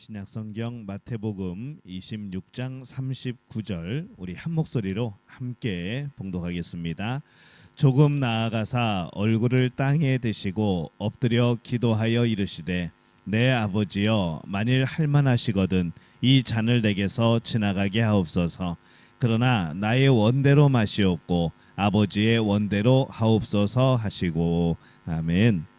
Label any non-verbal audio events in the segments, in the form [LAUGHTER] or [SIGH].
신약성경 마태복음 26장 39절 우리 한 목소리로 함께 봉독하겠습니다. 조금 나아가사 얼굴을 땅에 대시고 엎드려 기도하여 이르시되 내 아버지여 만일 할만하시거든 이 잔을 내게서 지나가게 하옵소서 그러나 나의 원대로 마시옵고 아버지의 원대로 하옵소서 하시고 아멘.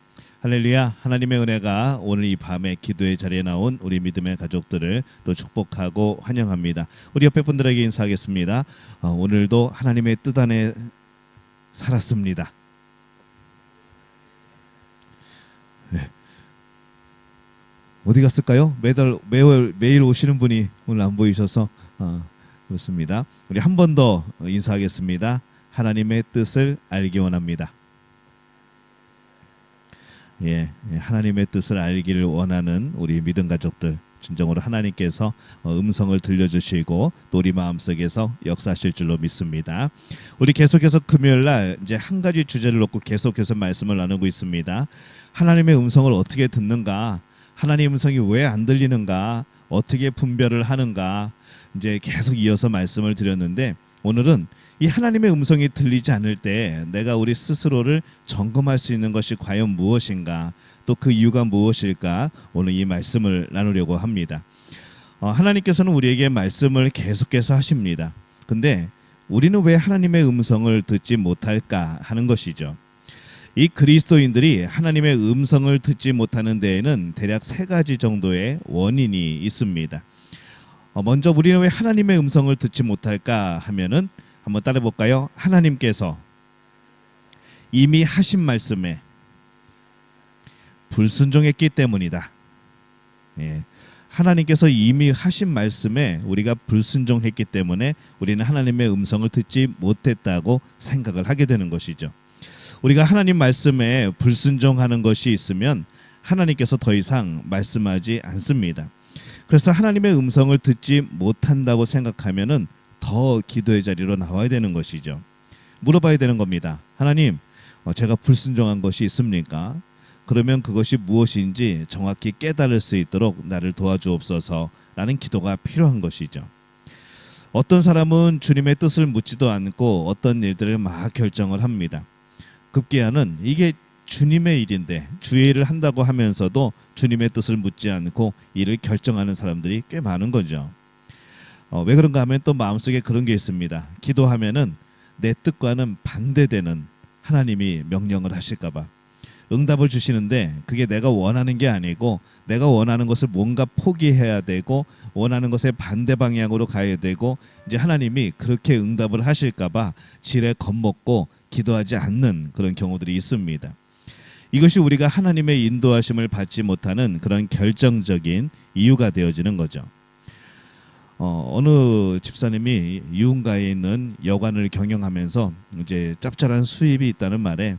할렐루야 하나님의 은혜가 오늘 이 밤에 기도의 자리에 나온 우리 믿음의 가족들을 또 축복하고 환영합니다. 우리 옆에 분들에게 인사하겠습니다. 어, 오늘도 하나님의 뜻 안에 살았습니다. 네. 어디 갔을까요? 매달 매월 매일 오시는 분이 오늘 안 보이셔서 어, 그렇습니다. 우리 한 번 더 인사하겠습니다. 하나님의 뜻을 알기 원합니다. 예, 예, 하나님의 뜻을 알기를 원하는 우리 믿음 가족들 진정으로 하나님께서 어, 음성을 들려주시고 또 우리 마음속에서 역사하실 줄로 믿습니다. 우리 계속해서 금요일 날 이제 한 가지 주제를 놓고 계속해서 말씀을 나누고 있습니다. 하나님의 음성을 어떻게 듣는가? 하나님의 음성이 왜 안 들리는가? 어떻게 분별을 하는가? 이제 계속 이어서 말씀을 드렸는데 오늘은 이 하나님의 음성이 들리지 않을 때 내가 우리 스스로를 점검할 수 있는 것이 과연 무엇인가 또 그 이유가 무엇일까 오늘 이 말씀을 나누려고 합니다. 어, 하나님께서는 우리에게 말씀을 계속해서 하십니다. 근데 우리는 왜 하나님의 음성을 듣지 못할까 하는 것이죠. 이 그리스도인들이 하나님의 음성을 듣지 못하는 데에는 대략 세 가지 정도의 원인이 있습니다. 어, 먼저 우리는 왜 하나님의 음성을 듣지 못할까 하면은 한번 따라 볼까요? 하나님께서 이미 하신 말씀에 불순종했기 때문이다. 예. 하나님께서 이미 하신 말씀에 우리가 불순종했기 때문에 우리는 하나님의 음성을 듣지 못했다고 생각을 하게 되는 것이죠. 우리가 하나님 말씀에 불순종하는 것이 있으면 하나님께서 더 이상 말씀하지 않습니다. 그래서 하나님의 음성을 듣지 못한다고 생각하면은 더 기도의 자리로 나와야 되는 것이죠. 물어봐야 되는 겁니다. 하나님, 어, 제가 불순종한 것이 있습니까? 그러면 그것이 무엇인지 정확히 깨달을 수 있도록 나를 도와주옵소서 라는 기도가 필요한 것이죠. 어떤 사람은 주님의 뜻을 묻지도 않고 어떤 일들을 막 결정을 합니다. 급기야는 이게 주님의 일인데 주의 일을 한다고 하면서도 주님의 뜻을 묻지 않고 일을 결정하는 사람들이 꽤 많은 거죠. 어, 왜 그런가 하면 또 마음속에 그런 게 있습니다. 기도하면은 내 뜻과는 반대되는 하나님이 명령을 하실까봐 응답을 주시는데 그게 내가 원하는 게 아니고 내가 원하는 것을 뭔가 포기해야 되고 원하는 것에 반대 방향으로 가야 되고 이제 하나님이 그렇게 응답을 하실까봐 지레 겁먹고 기도하지 않는 그런 경우들이 있습니다. 이것이 우리가 하나님의 인도하심을 받지 못하는 그런 결정적인 이유가 되어지는 거죠. 어, 어느 집사님이 유흥가에 있는 여관을 경영하면서 이제 짭짤한 수입이 있다는 말에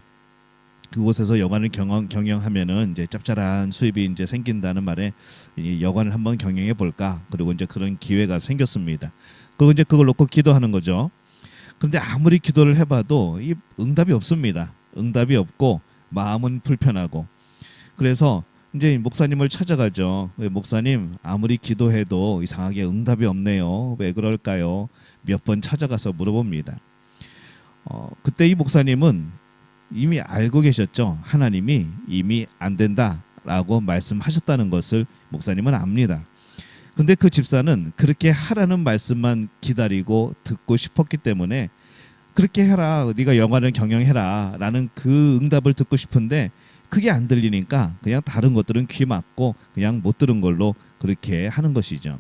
그곳에서 여관을 경영, 경영하면은 이제 짭짤한 수입이 이제 생긴다는 말에 이 여관을 한번 경영해 볼까 그리고 이제 그런 기회가 생겼습니다. 그리고 이제 그걸 놓고 기도하는 거죠. 그런데 아무리 기도를 해봐도 이 응답이 없습니다. 응답이 없고 마음은 불편하고 그래서 이제 목사님을 찾아가죠. 왜 목사님 아무리 기도해도 이상하게 응답이 없네요. 왜 그럴까요? 몇 번 찾아가서 물어봅니다. 어, 그때 이 목사님은 이미 알고 계셨죠. 하나님이 이미 안 된다라고 말씀하셨다는 것을 목사님은 압니다. 근데 그 집사는 그렇게 하라는 말씀만 기다리고 듣고 싶었기 때문에 그렇게 해라. 네가 영화를 경영해라라는 그 응답을 듣고 싶은데 그게 안 들리니까 그냥 다른 것들은 귀 막고 그냥 못 들은 걸로 그렇게 하는 것이죠.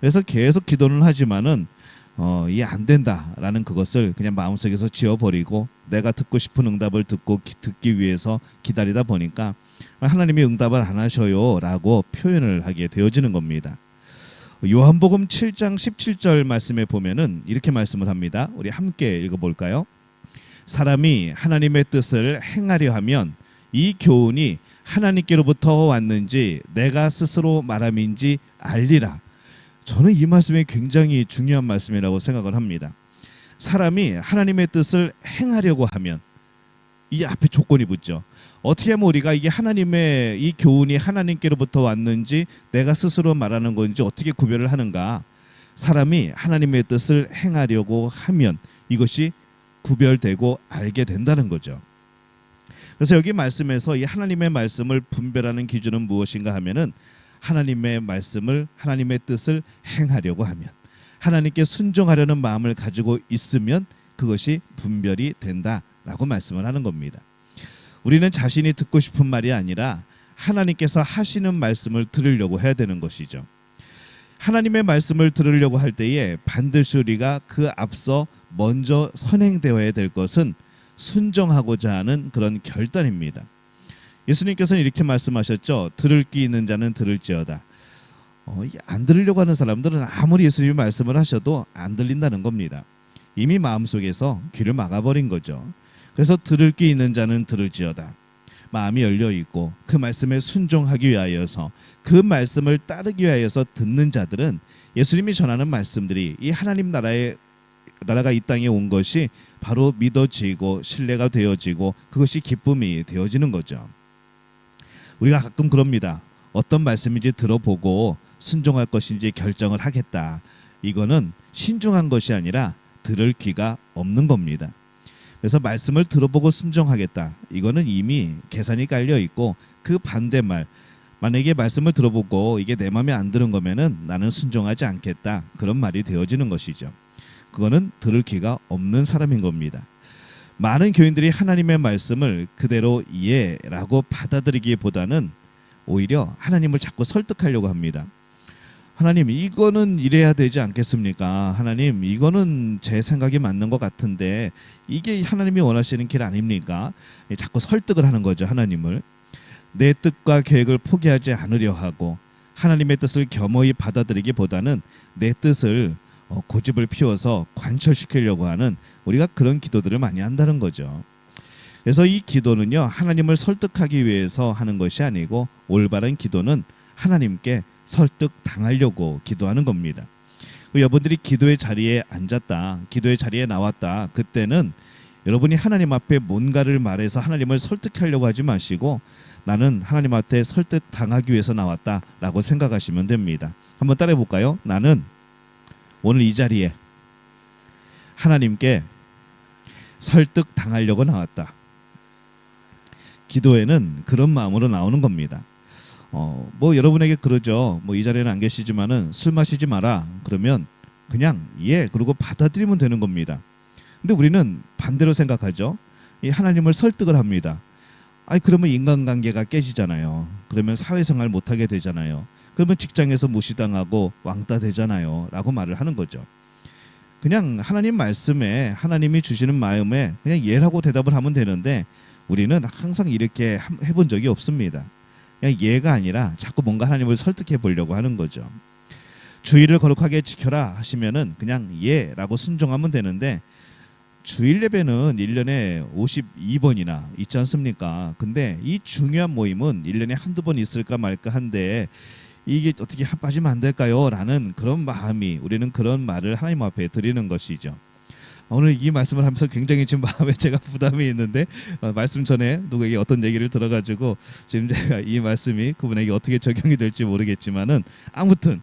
그래서 계속 기도는 하지만은 어, 이게 안 된다라는 그것을 그냥 마음속에서 지워버리고 내가 듣고 싶은 응답을 듣고 기, 듣기 위해서 기다리다 보니까 하나님이 응답을 안 하셔요라고 표현을 하게 되어지는 겁니다. 요한복음 7장 17절 말씀에 보면은 이렇게 말씀을 합니다. 우리 함께 읽어볼까요? 사람이 하나님의 뜻을 행하려 하면 이 교훈이 하나님께로부터 왔는지 내가 스스로 말함인지 알리라. 저는 이 말씀이 굉장히 중요한 말씀이라고 생각을 합니다. 사람이 하나님의 뜻을 행하려고 하면 이 앞에 조건이 붙죠. 어떻게 하면 우리가 이게 하나님의 이 교훈이 하나님께로부터 왔는지 내가 스스로 말하는 건지 어떻게 구별을 하는가? 사람이 하나님의 뜻을 행하려고 하면 이것이 구별되고 알게 된다는 거죠. 그래서 여기 말씀에서 이 하나님의 말씀을 분별하는 기준은 무엇인가 하면은 하나님의 말씀을 하나님의 뜻을 행하려고 하면 하나님께 순종하려는 마음을 가지고 있으면 그것이 분별이 된다라고 말씀을 하는 겁니다. 우리는 자신이 듣고 싶은 말이 아니라 하나님께서 하시는 말씀을 들으려고 해야 되는 것이죠. 하나님의 말씀을 들으려고 할 때에 반드시 우리가 그 앞서 먼저 선행되어야 될 것은 순종하고자 하는 그런 결단입니다. 예수님께서는 이렇게 말씀하셨죠. 들을 귀 있는 자는 들을지어다. 어, 이안 들으려고 하는 사람들은 아무리 예수님이 말씀을 하셔도 안 들린다는 겁니다. 이미 마음속에서 귀를 막아버린 거죠. 그래서 들을 귀 있는 자는 들을지어다. 마음이 열려 있고 그 말씀에 순종하기 위하여서 그 말씀을 따르기 위하여서 듣는 자들은 예수님이 전하는 말씀들이 이 하나님 나라의 나라가 이 땅에 온 것이 바로 믿어지고 신뢰가 되어지고 그것이 기쁨이 되어지는 거죠. 우리가 가끔 그럽니다. 어떤 말씀인지 들어보고 순종할 것인지 결정을 하겠다. 이거는 신중한 것이 아니라 들을 귀가 없는 겁니다. 그래서 말씀을 들어보고 순종하겠다. 이거는 이미 계산이 깔려 있고 그 반대말 만약에 말씀을 들어보고 이게 내 마음에 안 드는 거면은 나는 순종하지 않겠다. 그런 말이 되어지는 것이죠. 그거는 들을 귀가 없는 사람인 겁니다. 많은 교인들이 하나님의 말씀을 그대로 이해라고 받아들이기보다는 오히려 하나님을 자꾸 설득하려고 합니다. 하나님 이거는 이래야 되지 않겠습니까? 하나님 이거는 제 생각이 맞는 것 같은데 이게 하나님이 원하시는 길 아닙니까? 자꾸 설득을 하는 거죠 하나님을 내 뜻과 계획을 포기하지 않으려 하고 하나님의 뜻을 겸허히 받아들이기보다는 내 뜻을 어, 고집을 피워서 관철시키려고 하는 우리가 그런 기도들을 많이 한다는 거죠. 그래서 이 기도는요 하나님을 설득하기 위해서 하는 것이 아니고 올바른 기도는 하나님께 설득 당하려고 기도하는 겁니다. 그 여러분들이 기도의 자리에 앉았다, 기도의 자리에 나왔다. 그때는 여러분이 하나님 앞에 뭔가를 말해서 하나님을 설득하려고 하지 마시고 나는 하나님 앞에 설득 당하기 위해서 나왔다라고 생각하시면 됩니다. 한번 따라해 볼까요? 나는 오늘 이 자리에 하나님께 설득 당하려고 나왔다. 기도에는 그런 마음으로 나오는 겁니다. 어, 뭐 여러분에게 그러죠. 뭐 이 자리에는 안 계시지만은 술 마시지 마라. 그러면 그냥 예, 그리고 받아들이면 되는 겁니다. 근데 우리는 반대로 생각하죠. 이 하나님을 설득을 합니다. 아니 그러면 인간관계가 깨지잖아요. 그러면 사회생활 못 하게 되잖아요. 그러면 직장에서 무시당하고 왕따 되잖아요.라고 말을 하는 거죠. 그냥 하나님 말씀에 하나님이 주시는 마음에 그냥 예라고 대답을 하면 되는데 우리는 항상 이렇게 함- 해본 적이 없습니다. 그냥 예가 아니라 자꾸 뭔가 하나님을 설득해 보려고 하는 거죠. 주의를 거룩하게 지켜라 하시면은 그냥 예라고 순종하면 되는데 주일 예배는 1년에 52번이나 있지 않습니까? 근데 이 중요한 모임은 1년에 한두 번 있을까 말까 한데 이게 어떻게 하- 빠지면 안 될까요? 라는 그런 마음이 우리는 그런 말을 하나님 앞에 드리는 것이죠. 오늘 이 말씀을 하면서 굉장히 지금 마음에 [LAUGHS] 제가 부담이 있는데 어, 말씀 전에 누구에게 어떤 얘기를 들어가지고 지금 제가 이 말씀이 그분에게 어떻게 적용이 될지 모르겠지만은 아무튼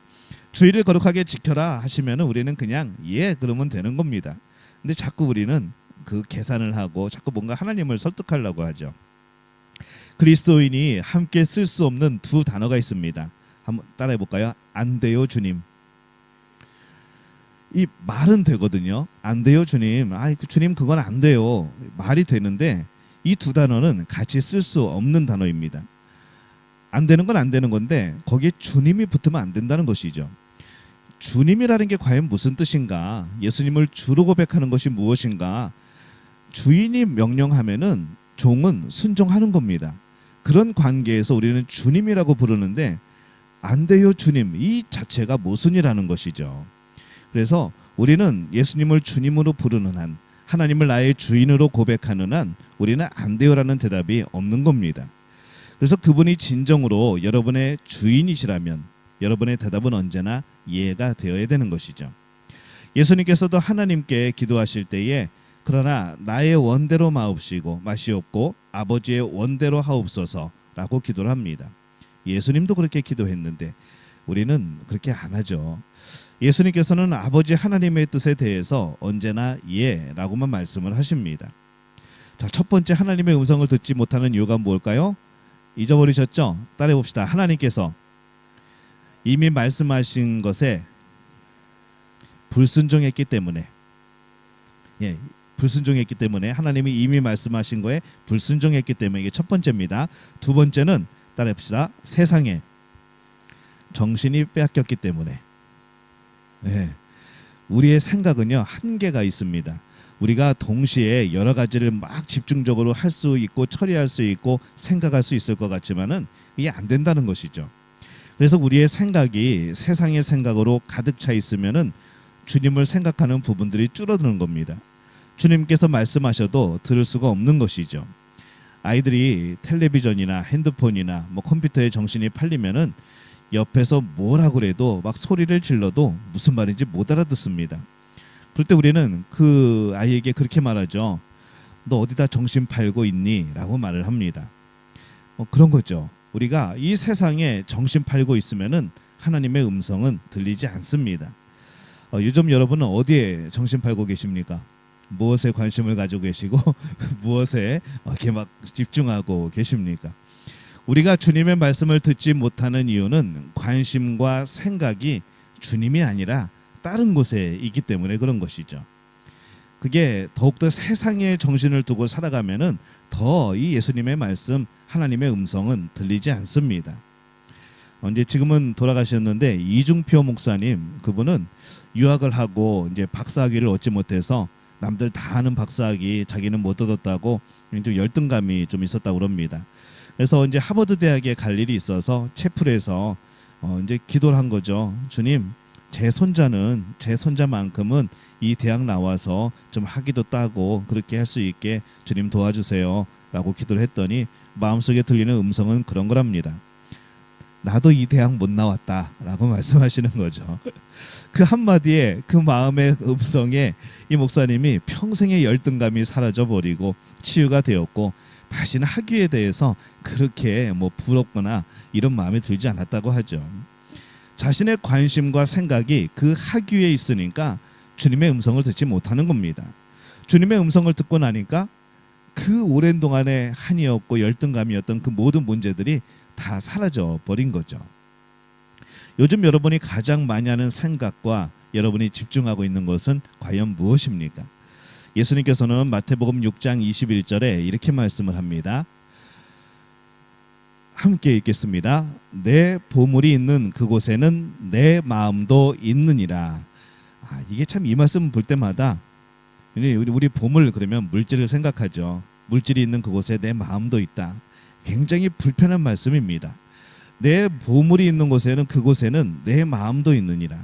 주의를 거룩하게 지켜라 하시면은 우리는 그냥 예 그러면 되는 겁니다. 근데 자꾸 우리는 그 계산을 하고 자꾸 뭔가 하나님을 설득하려고 하죠. 그리스도인이 함께 쓸 수 없는 두 단어가 있습니다. 한번 따라해 볼까요? 안 돼요, 주님. 이 말은 되거든요. 안 돼요, 주님. 그 주님 그건 안 돼요. 말이 되는데 이 두 단어는 같이 쓸 수 없는 단어입니다. 안 되는 건 안 되는 건데 거기에 주님이 붙으면 안 된다는 것이죠. 주님이라는 게 과연 무슨 뜻인가? 예수님을 주로 고백하는 것이 무엇인가? 주인이 명령하면은 종은 순종하는 겁니다. 그런 관계에서 우리는 주님이라고 부르는데 안 돼요, 주님. 이 자체가 모순이라는 것이죠. 그래서 우리는 예수님을 주님으로 부르는 한 하나님을 나의 주인으로 고백하는 한 우리는 안 돼요라는 대답이 없는 겁니다. 그래서 그분이 진정으로 여러분의 주인이시라면 여러분의 대답은 언제나 예가 되어야 되는 것이죠. 예수님께서도 하나님께 기도하실 때에 그러나 나의 원대로 마옵시고 마시옵고 아버지의 원대로 하옵소서라고 기도를 합니다. 예수님도 그렇게 기도했는데 우리는 그렇게 안 하죠. 예수님께서는 아버지 하나님의 뜻에 대해서 언제나 예라고만 말씀을 하십니다. 자, 첫 번째 하나님의 음성을 듣지 못하는 이유가 뭘까요? 잊어버리셨죠? 따라해 봅시다. 하나님께서 이미 말씀하신 것에 불순종했기 때문에 예, 불순종했기 때문에 하나님이 이미 말씀하신 거에 불순종했기 때문에 이게 첫 번째입니다. 두 번째는 따라해 봅시다. 세상에 정신이 빼앗겼기 때문에 예. 우리의 생각은요 한계가 있습니다. 우리가 동시에 여러 가지를 막 집중적으로 할 수 있고 처리할 수 있고 생각할 수 있을 것 같지만은 이게 안 된다는 것이죠. 그래서 우리의 생각이 세상의 생각으로 가득 차 있으면은 주님을 생각하는 부분들이 줄어드는 겁니다. 주님께서 말씀하셔도 들을 수가 없는 것이죠. 아이들이 텔레비전이나 핸드폰이나 뭐 컴퓨터에 정신이 팔리면은 옆에서 뭐라 그래도 막 소리를 질러도 무슨 말인지 못 알아듣습니다. 그럴 때 우리는 그 아이에게 그렇게 말하죠. 너 어디다 정신 팔고 있니? 라고 말을 합니다. 어, 그런 거죠. 우리가 이 세상에 정신 팔고 있으면은 하나님의 음성은 들리지 않습니다. 어, 요즘 여러분은 어디에 정신 팔고 계십니까? 무엇에 관심을 가지고 계시고 [LAUGHS] 무엇에 이렇게 막 집중하고 계십니까? 우리가 주님의 말씀을 듣지 못하는 이유는 관심과 생각이 주님이 아니라 다른 곳에 있기 때문에 그런 것이죠. 그게 더욱더 세상에 정신을 두고 살아가면은 더 이 예수님의 말씀, 하나님의 음성은 들리지 않습니다. 어, 이제 지금은 돌아가셨는데 이중표 목사님 그분은 유학을 하고 이제 박사학위를 얻지 못해서 남들 다 하는 박사학위 자기는 못 얻었다고 좀 열등감이 좀 있었다고 그럽니다. 그래서 이제 하버드 대학에 갈 일이 있어서 채플에서 어 이제 기도를 한 거죠. 주님, 제 손자는 제 손자만큼은 이 대학 나와서 좀 학위도 따고 그렇게 할 수 있게 주님 도와주세요라고 기도를 했더니 마음속에 들리는 음성은 그런 거랍니다. 나도 이 대학 못 나왔다라고 [LAUGHS] 말씀하시는 거죠. 그 한마디에 그 마음의 음성에 이 목사님이 평생의 열등감이 사라져 버리고 치유가 되었고 다시는 학위에 대해서 그렇게 뭐 부럽거나 이런 마음이 들지 않았다고 하죠. 자신의 관심과 생각이 그 학위에 있으니까 주님의 음성을 듣지 못하는 겁니다. 주님의 음성을 듣고 나니까 그 오랜 동안의 한이었고 열등감이었던 그 모든 문제들이 다 사라져 버린 거죠. 요즘 여러분이 가장 많이 하는 생각과 여러분이 집중하고 있는 것은 과연 무엇입니까? 예수님께서는 마태복음 6장 21절에 이렇게 말씀을 합니다. 함께 읽겠습니다. 내 보물이 있는 그곳에는 내 마음도 있느니라. 아, 이게 참 이 말씀 볼 때마다 우리 우리 보물 그러면 물질을 생각하죠. 물질이 있는 그곳에 내 마음도 있다. 굉장히 불편한 말씀입니다. 내 보물이 있는 곳에는 그곳에는 내 마음도 있느니라.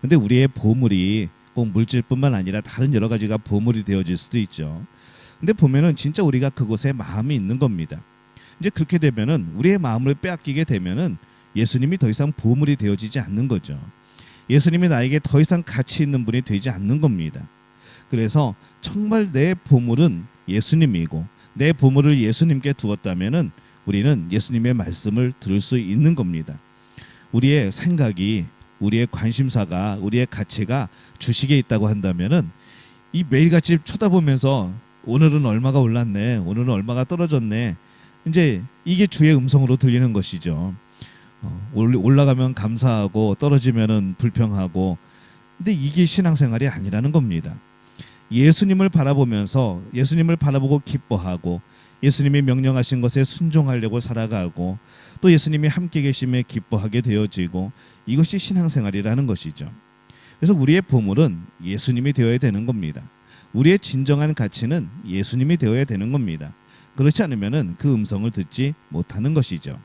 근데 우리의 보물이 꼭 물질뿐만 아니라 다른 여러 가지가 보물이 되어질 수도 있죠. 근데 보면은 진짜 우리가 그곳에 마음이 있는 겁니다. 이제 그렇게 되면은 우리의 마음을 빼앗기게 되면은 예수님이 더 이상 보물이 되어지지 않는 거죠. 예수님이 나에게 더 이상 가치 있는 분이 되지 않는 겁니다. 그래서 정말 내 보물은 예수님이고 내 보물을 예수님께 두었다면은 우리는 예수님의 말씀을 들을 수 있는 겁니다. 우리의 생각이 우리의 관심사가 우리의 가치가 주식에 있다고 한다면은 이 매일같이 쳐다보면서 오늘은 얼마가 올랐네 오늘은 얼마가 떨어졌네 이제 이게 주의 음성으로 들리는 것이죠 어, 올- 올라가면 감사하고 떨어지면은 불평하고 근데 이게 신앙생활이 아니라는 겁니다 예수님을 바라보면서 예수님을 바라보고 기뻐하고 예수님이 명령하신 것에 순종하려고 살아가고 또 예수님이 함께 계심에 기뻐하게 되어지고 이것이 신앙생활이라는 것이죠. 그래서 우리의 보물은 예수님이 되어야 되는 겁니다. 우리의 진정한 가치는 예수님이 되어야 되는 겁니다. 그렇지 않으면은 그 음성을 듣지 못하는 것이죠.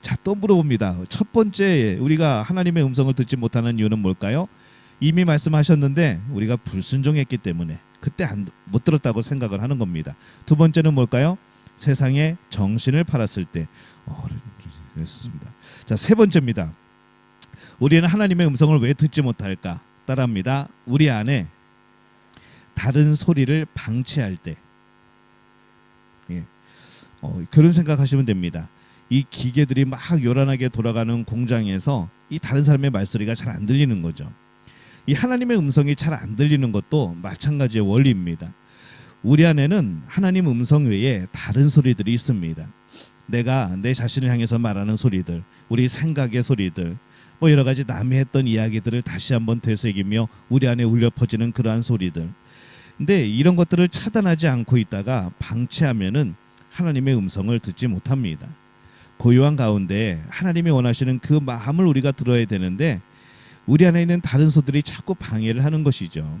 자, 또 물어봅니다. 첫 번째 우리가 하나님의 음성을 듣지 못하는 이유는 뭘까요? 이미 말씀하셨는데 우리가 불순종했기 때문에 그때 안, 못 들었다고 생각을 하는 겁니다. 두 번째는 뭘까요? 세상에 정신을 팔았을 때 어, 됐습니다. 자, 세 번째입니다. 우리는 하나님의 음성을 왜 듣지 못할까? 따라합니다. 우리 안에 다른 소리를 방치할 때 예. 어, 그런 생각하시면 됩니다. 이 기계들이 막 요란하게 돌아가는 공장에서 이 다른 사람의 말소리가 잘 안 들리는 거죠. 이 하나님의 음성이 잘 안 들리는 것도 마찬가지의 원리입니다. 우리 안에는 하나님 음성 외에 다른 소리들이 있습니다. 내가 내 자신을 향해서 말하는 소리들, 우리 생각의 소리들, 뭐 여러 가지 남이 했던 이야기들을 다시 한번 되새기며 우리 안에 울려 퍼지는 그러한 소리들. 근데 이런 것들을 차단하지 않고 있다가 방치하면은 하나님의 음성을 듣지 못합니다. 고요한 가운데 하나님이 원하시는 그 마음을 우리가 들어야 되는데 우리 안에 있는 다른 소들이 자꾸 방해를 하는 것이죠.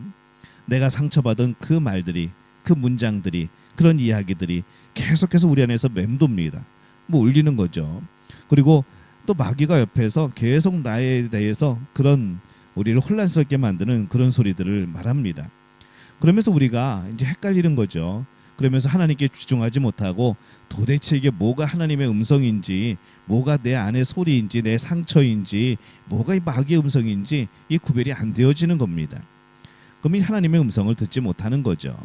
내가 상처받은 그 말들이 그 문장들이 그런 이야기들이 계속해서 우리 안에서 맴돕니다. 뭐 울리는 거죠. 그리고 또 마귀가 옆에서 계속 나에 대해서 그런 우리를 혼란스럽게 만드는 그런 소리들을 말합니다. 그러면서 우리가 이제 헷갈리는 거죠. 그러면서 하나님께 집중하지 못하고 도대체 이게 뭐가 하나님의 음성인지, 뭐가 내 안의 소리인지, 내 상처인지, 뭐가 이 마귀의 음성인지 이 구별이 안 되어지는 겁니다. 이 하나님의 음성을 듣지 못하는 거죠.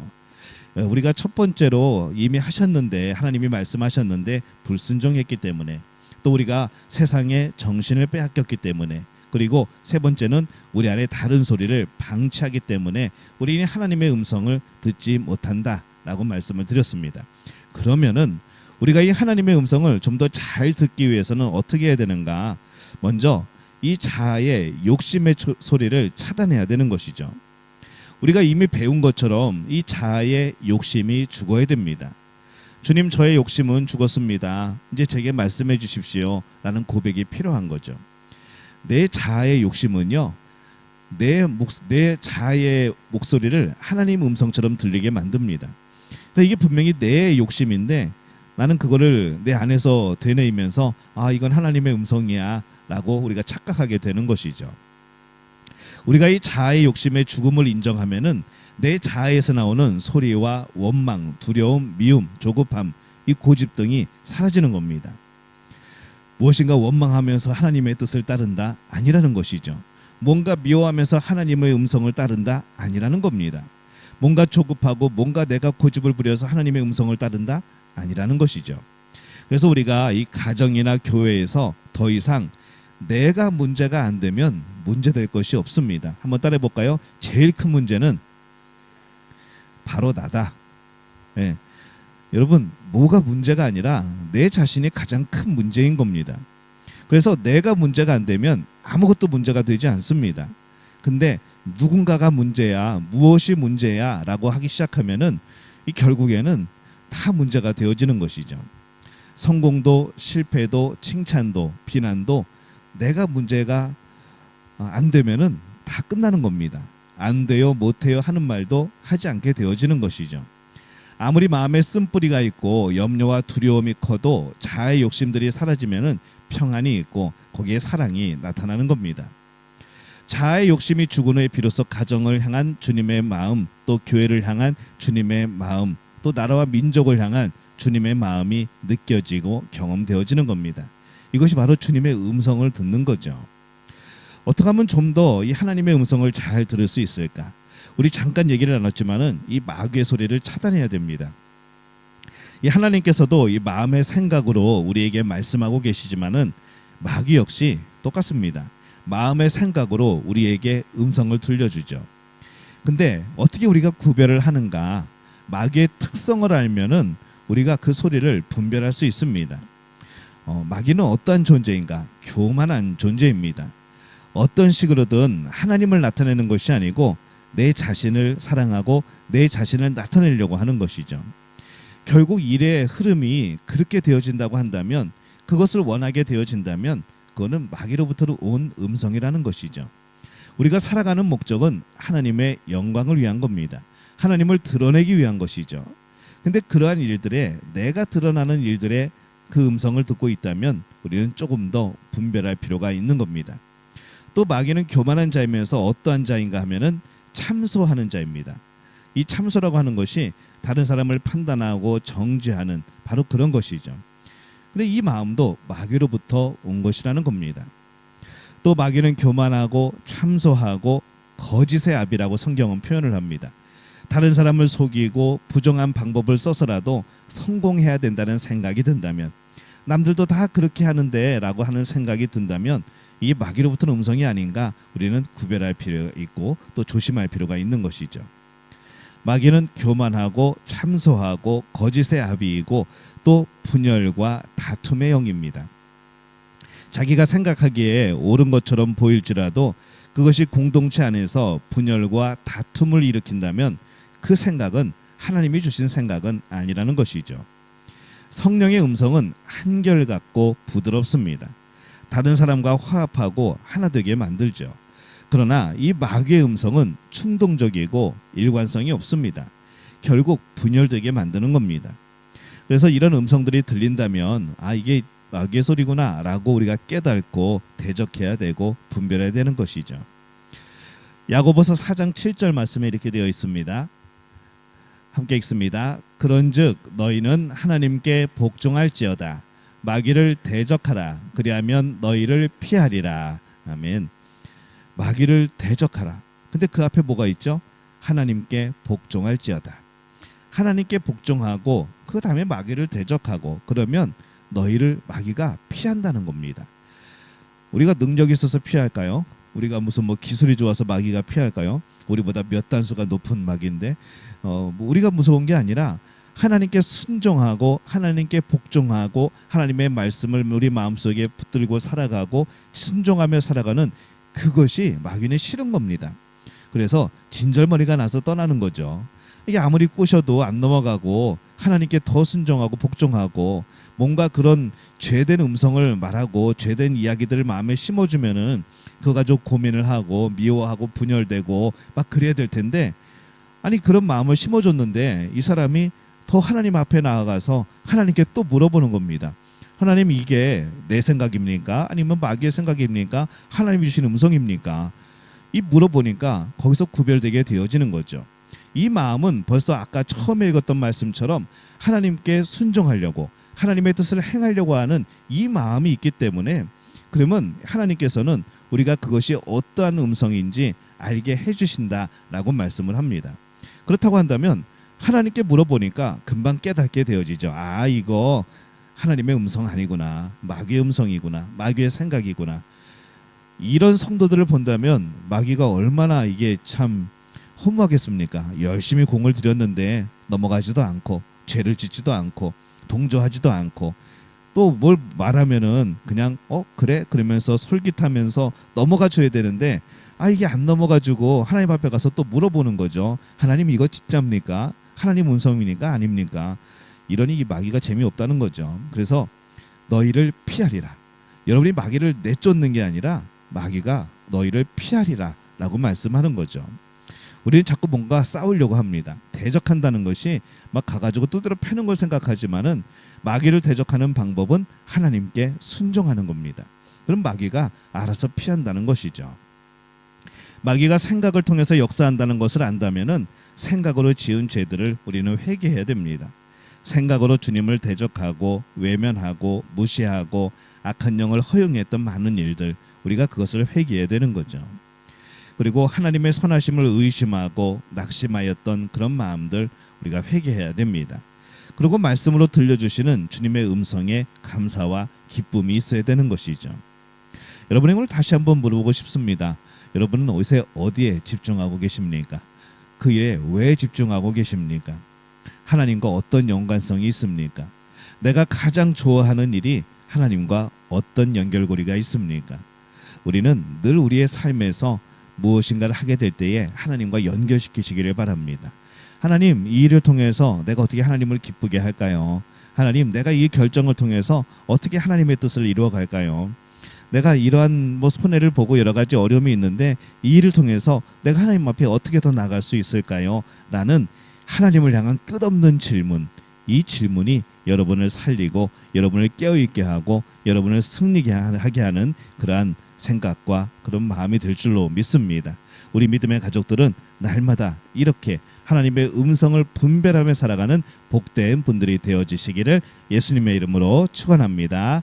어, 우리가 첫 번째로 이미 하셨는데 하나님이 말씀하셨는데 불순종했기 때문에 또 우리가 세상에 정신을 빼앗겼기 때문에 그리고 세 번째는 우리 안에 다른 소리를 방치하기 때문에 우리는 하나님의 음성을 듣지 못한다라고 말씀을 드렸습니다. 그러면은 우리가 이 하나님의 음성을 좀 더 잘 듣기 위해서는 어떻게 해야 되는가? 먼저 이 자아의 욕심의 초- 소리를 차단해야 되는 것이죠. 우리가 이미 배운 것처럼 이 자아의 욕심이 죽어야 됩니다. 주님 저의 욕심은 죽었습니다. 이제 제게 말씀해 주십시오 라는 고백이 필요한 거죠. 내 자아의 욕심은요. 내 목, 내 자아의 목소리를 하나님 음성처럼 들리게 만듭니다. 이게 분명히 내 욕심인데 나는 그거를 내 안에서 되뇌이면서 아 이건 하나님의 음성이야 라고 우리가 착각하게 되는 것이죠. 우리가 이 자아의 욕심의 죽음을 인정하면은 내 자아에서 나오는 소리와 원망, 두려움, 미움, 조급함, 이 고집 등이 사라지는 겁니다. 무엇인가 원망하면서 하나님의 뜻을 따른다 아니라는 것이죠. 뭔가 미워하면서 하나님의 음성을 따른다 아니라는 겁니다. 뭔가 조급하고 뭔가 내가 고집을 부려서 하나님의 음성을 따른다 아니라는 것이죠. 그래서 우리가 이 가정이나 교회에서 더 이상 내가 문제가 안 되면 문제될 것이 없습니다. 한번 따라해 볼까요? 제일 큰 문제는 바로 나다. 예. 여러분, 뭐가 문제가 아니라 내 자신이 가장 큰 문제인 겁니다. 그래서 내가 문제가 안 되면 아무것도 문제가 되지 않습니다. 근데 누군가가 문제야, 무엇이 문제야 라고 하기 시작하면은 이 결국에는 다 문제가 되어지는 것이죠. 성공도 실패도 칭찬도 비난도 내가 문제가 어, 안 되면은 다 끝나는 겁니다. 안 돼요, 못 해요 하는 말도 하지 않게 되어지는 것이죠. 아무리 마음에 쓴뿌리가 있고 염려와 두려움이 커도 자아의 욕심들이 사라지면은 평안이 있고 거기에 사랑이 나타나는 겁니다. 자아의 욕심이 죽은 후에 비로소 가정을 향한 주님의 마음, 또 교회를 향한 주님의 마음, 또 나라와 민족을 향한 주님의 마음이 느껴지고 경험되어지는 겁니다. 이것이 바로 주님의 음성을 듣는 거죠. 어떻게 하면 좀 더 이 하나님의 음성을 잘 들을 수 있을까? 우리 잠깐 얘기를 나눴지만은 이 마귀의 소리를 차단해야 됩니다. 이 하나님께서도 이 마음의 생각으로 우리에게 말씀하고 계시지만은 마귀 역시 똑같습니다. 마음의 생각으로 우리에게 음성을 들려주죠. 근데 어떻게 우리가 구별을 하는가? 마귀의 특성을 알면은 우리가 그 소리를 분별할 수 있습니다. 어, 마귀는 어떠한 존재인가? 교만한 존재입니다. 어떤 식으로든 하나님을 나타내는 것이 아니고 내 자신을 사랑하고 내 자신을 나타내려고 하는 것이죠. 결국 일의 흐름이 그렇게 되어진다고 한다면 그것을 원하게 되어진다면 그거는 마귀로부터 온 음성이라는 것이죠. 우리가 살아가는 목적은 하나님의 영광을 위한 겁니다. 하나님을 드러내기 위한 것이죠. 근데 그러한 일들에 내가 드러나는 일들에 그 음성을 듣고 있다면 우리는 조금 더 분별할 필요가 있는 겁니다. 또 마귀는 교만한 자이면서 어떠한 자인가 하면은 참소하는 자입니다. 이 참소라고 하는 것이 다른 사람을 판단하고 정죄하는 바로 그런 것이죠. 근데 이 마음도 마귀로부터 온 것이라는 겁니다. 또 마귀는 교만하고 참소하고 거짓의 압이라고 성경은 표현을 합니다. 다른 사람을 속이고 부정한 방법을 써서라도 성공해야 된다는 생각이 든다면 남들도 다 그렇게 하는데라고 하는 생각이 든다면 이게 마귀로부터 는 음성이 아닌가 우리는 구별할 필요가 있고 또 조심할 필요가 있는 것이죠. 마귀는 교만하고 참소하고 거짓의 아비이고 또 분열과 다툼의 영입니다. 자기가 생각하기에 옳은 것처럼 보일지라도 그것이 공동체 안에서 분열과 다툼을 일으킨다면 그 생각은 하나님이 주신 생각은 아니라는 것이죠. 성령의 음성은 한결같고 부드럽습니다. 다른 사람과 화합하고 하나 되게 만들죠. 그러나 이 마귀의 음성은 충동적이고 일관성이 없습니다. 결국 분열되게 만드는 겁니다. 그래서 이런 음성들이 들린다면 아 이게 마귀의 소리구나라고 우리가 깨닫고 대적해야 되고 분별해야 되는 것이죠. 야고보서 4장 7절 말씀에 이렇게 되어 있습니다. 함께 읽습니다. 그런즉 너희는 하나님께 복종할지어다 마귀를 대적하라 그리하면 너희를 피하리라. 아멘. 마귀를 대적하라. 근데 그 앞에 뭐가 있죠? 하나님께 복종할지어다. 하나님께 복종하고 그 다음에 마귀를 대적하고 그러면 너희를 마귀가 피한다는 겁니다. 우리가 능력이 있어서 피할까요? 우리가 무슨 뭐 기술이 좋아서 마귀가 피할까요? 우리보다 몇 단수가 높은 마귀인데 어, 뭐 우리가 무서운 게 아니라 하나님께 순종하고 하나님께 복종하고 하나님의 말씀을 우리 마음속에 붙들고 살아가고 순종하며 살아가는 그것이 마귀는 싫은 겁니다. 그래서 진절머리가 나서 떠나는 거죠. 이게 아무리 꼬셔도 안 넘어가고 하나님께 더 순종하고 복종하고 뭔가 그런 죄된 음성을 말하고 죄된 이야기들을 마음에 심어주면은 그거 가지고 고민을 하고 미워하고 분열되고 막 그래야 될 텐데 아니 그런 마음을 심어줬는데 이 사람이 더 하나님 앞에 나아가서 하나님께 또 물어보는 겁니다. 하나님 이게 내 생각입니까? 아니면 마귀의 생각입니까? 하나님이 주신 음성입니까? 이 물어보니까 거기서 구별되게 되어지는 거죠. 이 마음은 벌써 아까 처음에 읽었던 말씀처럼 하나님께 순종하려고 하나님의 뜻을 행하려고 하는 이 마음이 있기 때문에 그러면 하나님께서는 우리가 그것이 어떠한 음성인지 알게 해주신다라고 말씀을 합니다. 그렇다고 한다면 하나님께 물어보니까 금방 깨닫게 되어지죠. 아 이거 하나님의 음성 아니구나 마귀의 음성이구나 마귀의 생각이구나 이런 성도들을 본다면 마귀가 얼마나 이게 참 허무하겠습니까? 열심히 공을 들였는데 넘어가지도 않고 죄를 짓지도 않고 동조하지도 않고 또 뭘 말하면은 그냥 어 그래 그러면서 솔깃하면서 넘어가 줘야 되는데 아 이게 안 넘어가지고 하나님 앞에 가서 또 물어보는 거죠. 하나님 이거 진짜입니까? 하나님 음성입니까? 아닙니까? 이러니 이 마귀가 재미없다는 거죠. 그래서 너희를 피하리라. 여러분이 마귀를 내쫓는 게 아니라 마귀가 너희를 피하리라라고 말씀하는 거죠. 우리는 자꾸 뭔가 싸우려고 합니다. 대적한다는 것이 막 가가지고 두드려 패는 걸 생각하지만은 마귀를 대적하는 방법은 하나님께 순종하는 겁니다. 그럼 마귀가 알아서 피한다는 것이죠. 마귀가 생각을 통해서 역사한다는 것을 안다면은 생각으로 지은 죄들을 우리는 회개해야 됩니다. 생각으로 주님을 대적하고 외면하고 무시하고 악한 영을 허용했던 많은 일들 우리가 그것을 회개해야 되는 거죠. 그리고 하나님의 선하심을 의심하고 낙심하였던 그런 마음들 우리가 회개해야 됩니다. 그리고 말씀으로 들려주시는 주님의 음성에 감사와 기쁨이 있어야 되는 것이죠. 여러분의 오늘 다시 한번 물어보고 싶습니다. 여러분은 어디서 어디에 집중하고 계십니까? 그 일에 왜 집중하고 계십니까? 하나님과 어떤 연관성이 있습니까? 내가 가장 좋아하는 일이 하나님과 어떤 연결고리가 있습니까? 우리는 늘 우리의 삶에서 무엇인가를 하게 될 때에 하나님과 연결시키시기를 바랍니다. 하나님, 이 일을 통해서 내가 어떻게 하나님을 기쁘게 할까요? 하나님, 내가 이 결정을 통해서 어떻게 하나님의 뜻을 이루어 갈까요? 내가 이러한 뭐 손해를 보고 여러 가지 어려움이 있는데 이 일을 통해서 내가 하나님 앞에 어떻게 더 나갈 수 있을까요? 라는 하나님을 향한 끝없는 질문. 이 질문이 여러분을 살리고 여러분을 깨어 있게 하고 여러분을 승리게 하게 하는 그러한 생각과 그런 마음이 될 줄로 믿습니다. 우리 믿음의 가족들은 날마다 이렇게 하나님의 음성을 분별하며 살아가는 복된 분들이 되어지시기를 예수님의 이름으로 축원합니다.